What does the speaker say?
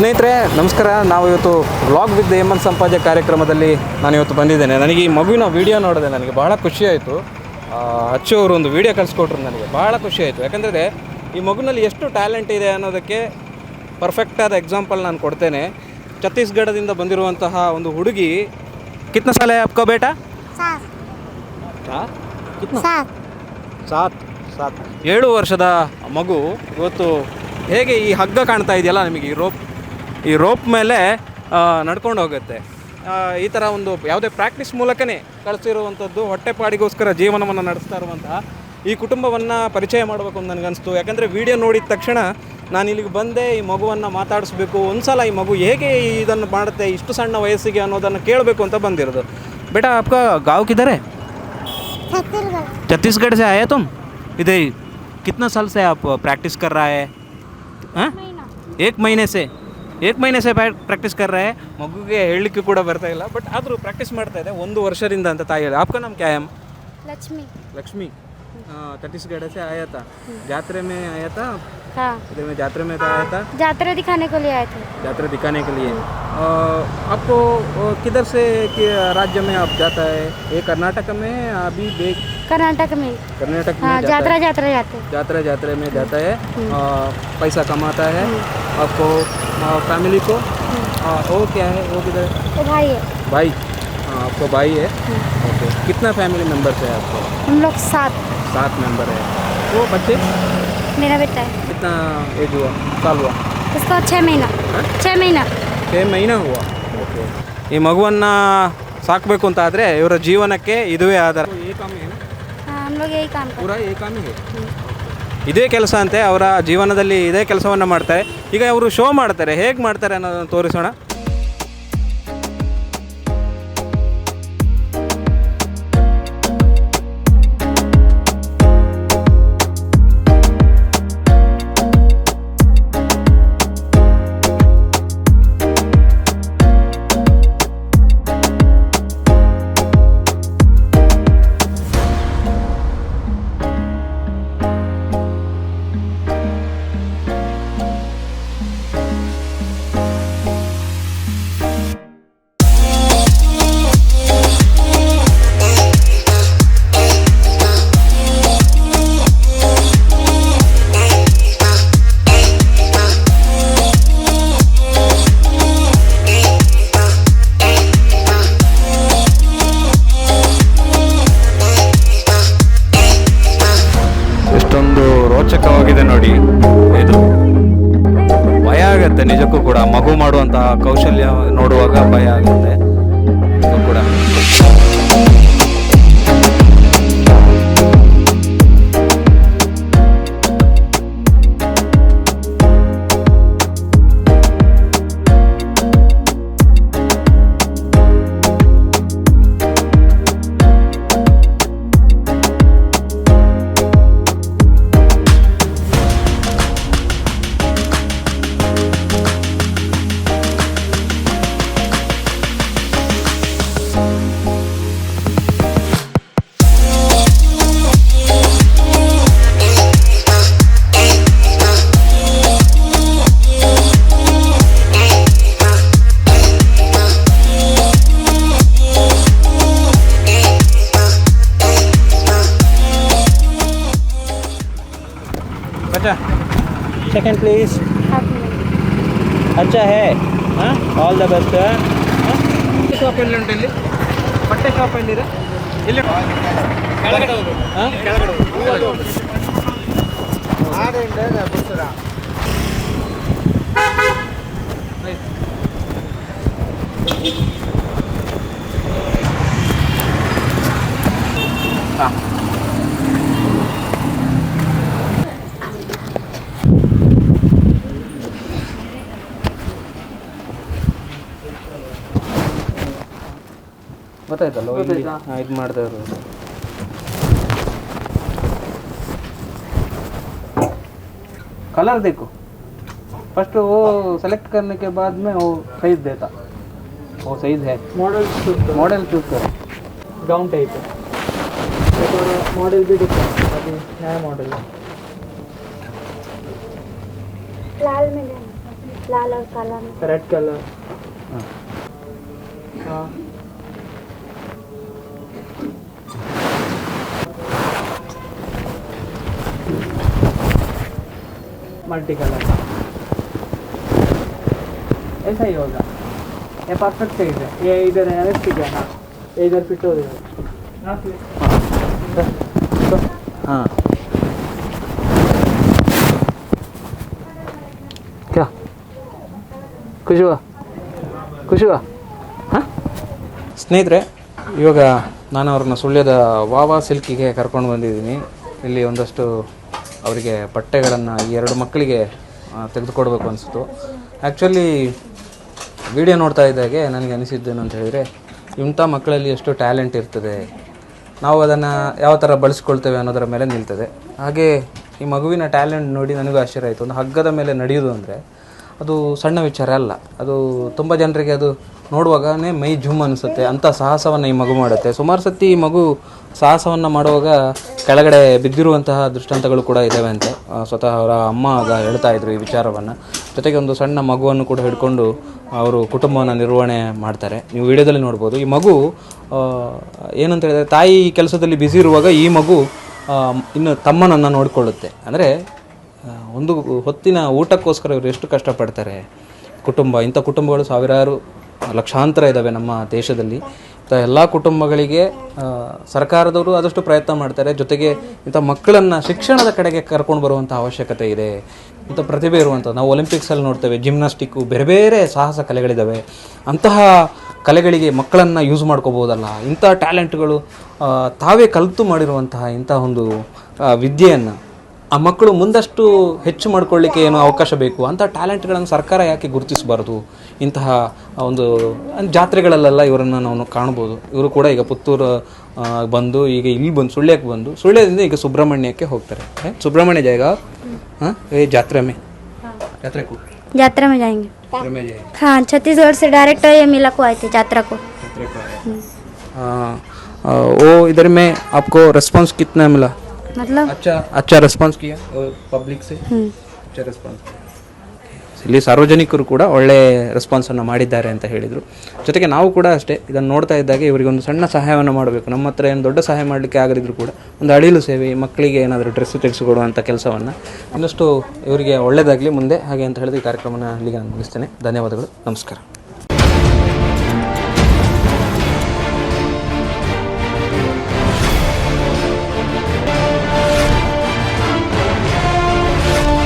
ಸ್ನೇಹಿತರೆ ನಮಸ್ಕಾರ. ನಾವು ಇವತ್ತು ಬ್ಲಾಗ್ ವಿತ್ ಹೇಮಂತ್ ಸಂಪಾಜೆ ಕಾರ್ಯಕ್ರಮದಲ್ಲಿ ನಾನು ಇವತ್ತು ಬಂದಿದ್ದೇನೆ. ನನಗೆ ಈ ಮಗುವಿನ ವೀಡಿಯೋ ನೋಡಿದೆ ನನಗೆ ಬಹಳ ಖುಷಿ ಆಯಿತು. ಅಚ್ಚು ಅವರು ಒಂದು ವೀಡಿಯೋ ಕಳಿಸ್ಕೊಟ್ರು ನನಗೆ. ಭಾಳ ಖುಷಿ ಆಯಿತು. ಯಾಕಂದರೆ ಈ ಮಗುನಲ್ಲಿ ಎಷ್ಟು ಟ್ಯಾಲೆಂಟ್ ಇದೆ ಅನ್ನೋದಕ್ಕೆ ಪರ್ಫೆಕ್ಟಾದ ಎಕ್ಸಾಂಪಲ್ ನಾನು ಕೊಡ್ತೇನೆ. ಛತ್ತೀಸ್ಗಢದಿಂದ ಬಂದಿರುವಂತಹ ಒಂದು ಹುಡುಗಿ ಕಿತ್ನ ಸಾಲೆ ಅಪ್ಕೋ ಬೇಟಾ? ಕಿತ್ನ? ಸಾತ್. ಸಾತ್ ಏಳು ವರ್ಷದ ಮಗು ಇವತ್ತು ಹೇಗೆ ಈ ಹಗ್ಗ ಕಾಣ್ತಾ ಇದೆಯಲ್ಲ ನಿಮಗೆ ಈ ರೋಪ್ ಈ ರೋಪ್ ಮೇಲೆ ನಡ್ಕೊಂಡು ಹೋಗುತ್ತೆ. ಈ ಥರ ಒಂದು ಯಾವುದೇ ಪ್ರಾಕ್ಟೀಸ್ ಮೂಲಕನೇ ಕಳಿಸಿರುವಂಥದ್ದು ಹೊಟ್ಟೆಪಾಡಿಗೋಸ್ಕರ ಜೀವನವನ್ನು ನಡೆಸ್ತಾ ಇರುವಂತಹ ಈ ಕುಟುಂಬವನ್ನು ಪರಿಚಯ ಮಾಡಬೇಕು ಅಂತ ನನಗನ್ನಿಸ್ತು. ಯಾಕಂದರೆ ವಿಡಿಯೋ ನೋಡಿದ ತಕ್ಷಣ ನಾನು ಇಲ್ಲಿಗೆ ಬಂದೆ ಈ ಮಗುವನ್ನು ಮಾತಾಡಿಸ್ಬೇಕು. ಒಂದು ಸಲ ಈ ಮಗು ಹೇಗೆ ಇದನ್ನು ಮಾಡುತ್ತೆ ಇಷ್ಟು ಸಣ್ಣ ವಯಸ್ಸಿಗೆ ಅನ್ನೋದನ್ನು ಕೇಳಬೇಕು ಅಂತ ಬಂದಿರೋದು. ಬೇಟಾ ಅಪ್ಪ ಗಾವಕಿದ್ದಾರೆ ಛತ್ತೀಸ್ಗಢ ಸೇ ಆಯಾ ತುಮ್? ಇದೆ ಕಿತ್ನ ಸಲ್ಸೆ ಆಪ್ ಪ್ರಾಕ್ಟೀಸ್ ಕರ್ರಾಯ ಹಾಂ? ಏಕ್ ಮಹಿನೆ ಸೆ? ಏಕ್ ಮೈನೆ ಸೇ ಪ್ರಾಕ್ಟೀಸ್ ಕರ್ ರಹೆ ಮಗುಗೆ ಹೇಳಲಿಕ್ಕೆ ಕೂಡ ಬರ್ತಾ ಇಲ್ಲ ಬಟ್ ಆದರೂ ಪ್ರಾಕ್ಟೀಸ್ ಮಾಡ್ತಾ ಇದೆ ಒಂದು ವರ್ಷದಿಂದ ಅಂತ ತಾಯಿ ಹೇಳಿ ಆಪ್ಕ ನಮ್ ಕ್ಯಾಯಮ್ लक्ष्मी लक्ष्मी छत्तीसगढ़ से आया था जात्रे में आया था हाँ इधर में जात्रे में तो आया था यात्रा दिखाने को लिए आए थे यात्रा दिखाने के लिए अ, आपको अ, किधर से कि राज्य में आप जाता है ये कर्नाटक में अभी बेग कर्नाटक में कर्नाटक में हाँ जाता है यात्रा यात्रा जाते यात्रा यात्रा में जाता है आ, पैसा कमाता है आपको आ, हाँ, फैमिली को? हम्म। हाँ वो क्या है? वो किधर? तो भाई है। भाई? हाँ आपको भाई है? हम्म। ओके कितना फैमिली मेंबर है आपको? हम लोग सात। सात मेंबर है। वो बच्चे? मेरा बेटा है। कितना एज हुआ? साल हुआ? उसका छः महीना। हाँ? छः महीना। छः महीना हुआ? ओके ಮಹಿನಾ ಹೂವು ಓಕೆ ಈ ಮಗುವನ್ನು ಸಾಕಬೇಕು ಅಂತ ಆದರೆ ಇವರ ಜೀವನಕ್ಕೆ ಇದುವೇ ಆಧಾರ ಏಕಾಮಿ ಏನು ಪೂರ है हम्म। ಇದೇ ಕೆಲಸ ಅಂತೆ ಅವರ ಜೀವನದಲ್ಲಿ ಇದೇ ಕೆಲಸವನ್ನು ಮಾಡ್ತಾರೆ. ಈಗ ಅವರು ಶೋ ಮಾಡ್ತಾರೆ, ಹೇಗೆ ಮಾಡ್ತಾರೆ ಅನ್ನೋದನ್ನು ತೋರಿಸೋಣ. ಆಗುತ್ತೆ ನಿಜಕ್ಕೂ ಕೂಡ ಮಗು ಮಾಡುವಂತಹ ಕೌಶಲ್ಯ ನೋಡುವಾಗ ಭಯ ಆಗುತ್ತೆ. ಕೂಡ. second, please. ಅಚ್ಚಾ ಹೇ. ಹಾಂ? ಆಲ್ ದ ಬೆಸ್ಟ್ ಶಾಪ್ ಎಲ್ಲಿ ಉಂಟು ಇಲ್ಲಿ? ಬಟ್ಟೆ ಶಾಪ್ ಎಲ್ಲಿರ ಇಲ್ಲಿ ಕೆಳಗಡೆ ಹೋಗಿ. ಹಾಂ? ಕೆಳಗಡೆ ಹೋಗಿ. ಗೊತ್ತಾಯ್ತಲ್ಲ ಇಲ್ಲಿ ಹಾಂ ಇದು ಮಾಡ್ತಾ ಇರೋದು कलर देखो फर्स्ट वो सेलेक्ट करने के बाद में वो साइज देता वो साइज है मॉडल मॉडल चूज करो गाउन टाइप है मॉडल भी डिफरेंट अभी नया मॉडल है लाल में लेना लाल और काला में रेड कलर हाँ मल्टी कलर ऐसा ही होगा ये परफेक्ट साइज है ये इधर है ठीक है हाँ ये इधर फिट हो जाएगा हाँ क्या ಖುಷಿ हुआ ಖುಷಿ हुआ ಹಾಂ ಸ್ನೇಹಿತರೆ ಇವಾಗ ನಾನು ಅವ್ರನ್ನ ಸುಳ್ಯದ ವಾವಾ ಸಿಲ್ಕಿಗೆ ಕರ್ಕೊಂಡು ಬಂದಿದ್ದೀನಿ ಇಲ್ಲಿ ಒಂದಷ್ಟು ಅವರಿಗೆ ಬಟ್ಟೆಗಳನ್ನು ಈ ಎರಡು ಮಕ್ಕಳಿಗೆ ತೆಗೆದುಕೊಡ್ಬೇಕು ಅನಿಸ್ತು ಆ್ಯಕ್ಚುಲಿ ವಿಡಿಯೋ ನೋಡ್ತಾ ಇದ್ದಾಗೆ ನನಗೆ ಅನಿಸಿದ್ದೇನು ಅಂತ ಹೇಳಿದರೆ, ಇಂಥ ಮಕ್ಕಳಲ್ಲಿ ಎಷ್ಟು ಟ್ಯಾಲೆಂಟ್ ಇರ್ತದೆ, ನಾವು ಅದನ್ನು ಯಾವ ಥರ ಬಳಸ್ಕೊಳ್ತೇವೆ ಅನ್ನೋದರ ಮೇಲೆ ನಿಲ್ತದೆ. ಹಾಗೆ ಈ ಮಗುವಿನ ಟ್ಯಾಲೆಂಟ್ ನೋಡಿ ನನಗೂ ಆಶ್ಚರ್ಯ ಆಯಿತು. ಒಂದು ಹಗ್ಗದ ಮೇಲೆ ನಡೆಯೋದು ಅಂದರೆ, ಅದು ಸಣ್ಣ ವಿಚಾರ ಅಲ್ಲ. ಅದು ತುಂಬ ಜನರಿಗೆ ಅದು ನೋಡುವಾಗನೇ ಮೈ ಜುಮ್ ಅನಿಸುತ್ತೆ ಅಂಥ ಸಾಹಸವನ್ನು ಈ ಮಗು ಮಾಡುತ್ತೆ. ಸುಮಾರು ಸತಿ ಈ ಮಗು ಸಾಹಸವನ್ನು ಮಾಡುವಾಗ ಕೆಳಗಡೆ ಬಿದ್ದಿರುವಂತಹ ದೃಷ್ಟಾಂತಗಳು ಕೂಡ ಇದ್ದಾವೆ ಅಂತೆ ಸ್ವತಃ ಅವರ ಅಮ್ಮ ಆಗ ಹೇಳ್ತಾ ಇದ್ರು ಈ ವಿಚಾರವನ್ನು. ಜೊತೆಗೆ ಒಂದು ಸಣ್ಣ ಮಗುವನ್ನು ಕೂಡ ಹಿಡ್ಕೊಂಡು ಅವರು ಕುಟುಂಬವನ್ನು ನಿರ್ವಹಣೆ ಮಾಡ್ತಾರೆ. ನೀವು ವಿಡಿಯೋದಲ್ಲಿ ನೋಡ್ಬೋದು. ಈ ಮಗು ಏನಂತ ಹೇಳಿದ್ರೆ ತಾಯಿ ಕೆಲಸದಲ್ಲಿ ಬ್ಯುಸಿ ಇರುವಾಗ ಈ ಮಗು ಇನ್ನು ತಮ್ಮನನ್ನು ನೋಡಿಕೊಳ್ಳುತ್ತೆ. ಅಂದರೆ ಒಂದು ಹೊತ್ತಿನ ಊಟಕ್ಕೋಸ್ಕರ ಇವರು ಎಷ್ಟು ಕಷ್ಟಪಡ್ತಾರೆ. ಕುಟುಂಬ, ಇಂಥ ಕುಟುಂಬಗಳು ಸಾವಿರಾರು ಲಕ್ಷಾಂತರ ಇದ್ದಾವೆ ನಮ್ಮ ದೇಶದಲ್ಲಿ. ಇಂಥ ಎಲ್ಲ ಕುಟುಂಬಗಳಿಗೆ ಸರ್ಕಾರದವರು ಆದಷ್ಟು ಪ್ರಯತ್ನ ಮಾಡ್ತಾರೆ. ಜೊತೆಗೆ ಇಂಥ ಮಕ್ಕಳನ್ನು ಶಿಕ್ಷಣದ ಕಡೆಗೆ ಕರ್ಕೊಂಡು ಬರುವಂಥ ಅವಶ್ಯಕತೆ ಇದೆ. ಇಂಥ ಪ್ರತಿಭೆ ಇರುವಂಥ ನಾವು ಒಲಿಂಪಿಕ್ಸಲ್ಲಿ ನೋಡ್ತೇವೆ ಜಿಮ್ನಾಸ್ಟಿಕ್ಕು ಬೇರೆ ಬೇರೆ ಸಾಹಸ ಕಲೆಗಳಿದ್ದಾವೆ ಅಂತಹ ಕಲೆಗಳಿಗೆ ಮಕ್ಕಳನ್ನು ಯೂಸ್ ಮಾಡ್ಕೋಬೋದಲ್ಲ. ಇಂಥ ಟ್ಯಾಲೆಂಟ್ಗಳು ತಾವೇ ಕಲಿತು ಮಾಡಿರುವಂತಹ ಇಂಥ ಒಂದು ವಿದ್ಯೆಯನ್ನು. ಆ ಮಕ್ಕಳು ಮುಂದಷ್ಟು ಹೆಚ್ಚು ಮಾಡ್ಕೊಳ್ಳಿಕ್ಕೆ ಏನೋ ಅವಕಾಶ ಬೇಕು ಅಂಥ ಟ್ಯಾಲೆಂಟ್ಗಳನ್ನು ಸರ್ಕಾರ ಯಾಕೆ ಗುರುತಿಸಬಾರ್ದು ಇಂತಹ ಒಂದು ಜಾತ್ರೆಗಳಲ್ಲೆಲ್ಲ ಇವರನ್ನು ನಾವು ಕಾಣ್ಬೋದು ಇವರು ಕೂಡ ಈಗ ಪುತ್ತೂರು ಆ, ಬಂದು ಈಗ ಇಲ್ಲಿ ಬಂದು ಸುಳ್ಯಕ್ಕೆ ಬಂದು ಸುಳ್ಯದಿಂದ ಈಗ ಸುಬ್ರಹ್ಮಣ್ಯಕ್ಕೆ ಹೋಗ್ತಾರೆ है? सुब्रह्मण्य जाएगा आप? हाँ ये यात्रा में यात्रा को यात्रा में जाएंगे यात्रा में जाएगा हाँ छत्तीसगढ़ से डायरेक्ट ये मेला को आए थे यात्रा को यात्रा को आया हाँ, आ, वो इधर में आपको रिस्पांस कितना मिला मतलब अच्छा अच्छा रिस्पांस किया पब्लिक से हम्म, अच्छा ರೆಸ್ಪಾನ್ಸ್ ಇಲ್ಲಿ ಸಾರ್ವಜನಿಕರು ಕೂಡ ಒಳ್ಳೆ ರೆಸ್ಪಾನ್ಸನ್ನು ಮಾಡಿದ್ದಾರೆ ಅಂತ ಹೇಳಿದರು ಜೊತೆಗೆ ನಾವು ಕೂಡ ಅಷ್ಟೇ ಇದನ್ನು ನೋಡ್ತಾ ಇದ್ದಾಗ ಇವರಿಗೆ ಒಂದು ಸಣ್ಣ ಸಹಾಯವನ್ನು ಮಾಡಬೇಕು ನಮ್ಮ ಹತ್ರ ಏನು ದೊಡ್ಡ ಸಹಾಯ ಮಾಡಲಿಕ್ಕೆ ಆಗದಿದ್ರು ಕೂಡ ಒಂದು ಅಳಿಲು ಸೇವೆ ಈ ಮಕ್ಕಳಿಗೆ ಏನಾದರೂ ಡ್ರೆಸ್ ತೆಗೆಸಿಕೊಡುವಂಥ ಕೆಲಸವನ್ನು ಇನ್ನಷ್ಟು ಇವರಿಗೆ ಒಳ್ಳೆಯದಾಗಲಿ ಮುಂದೆ ಹಾಗೆ ಅಂತ ಹೇಳಿದ ಈ ಕಾರ್ಯಕ್ರಮನ ಅಲ್ಲಿಗೆ ನಾನು ಮುಗಿಸ್ತೇನೆ ಧನ್ಯವಾದಗಳು ನಮಸ್ಕಾರ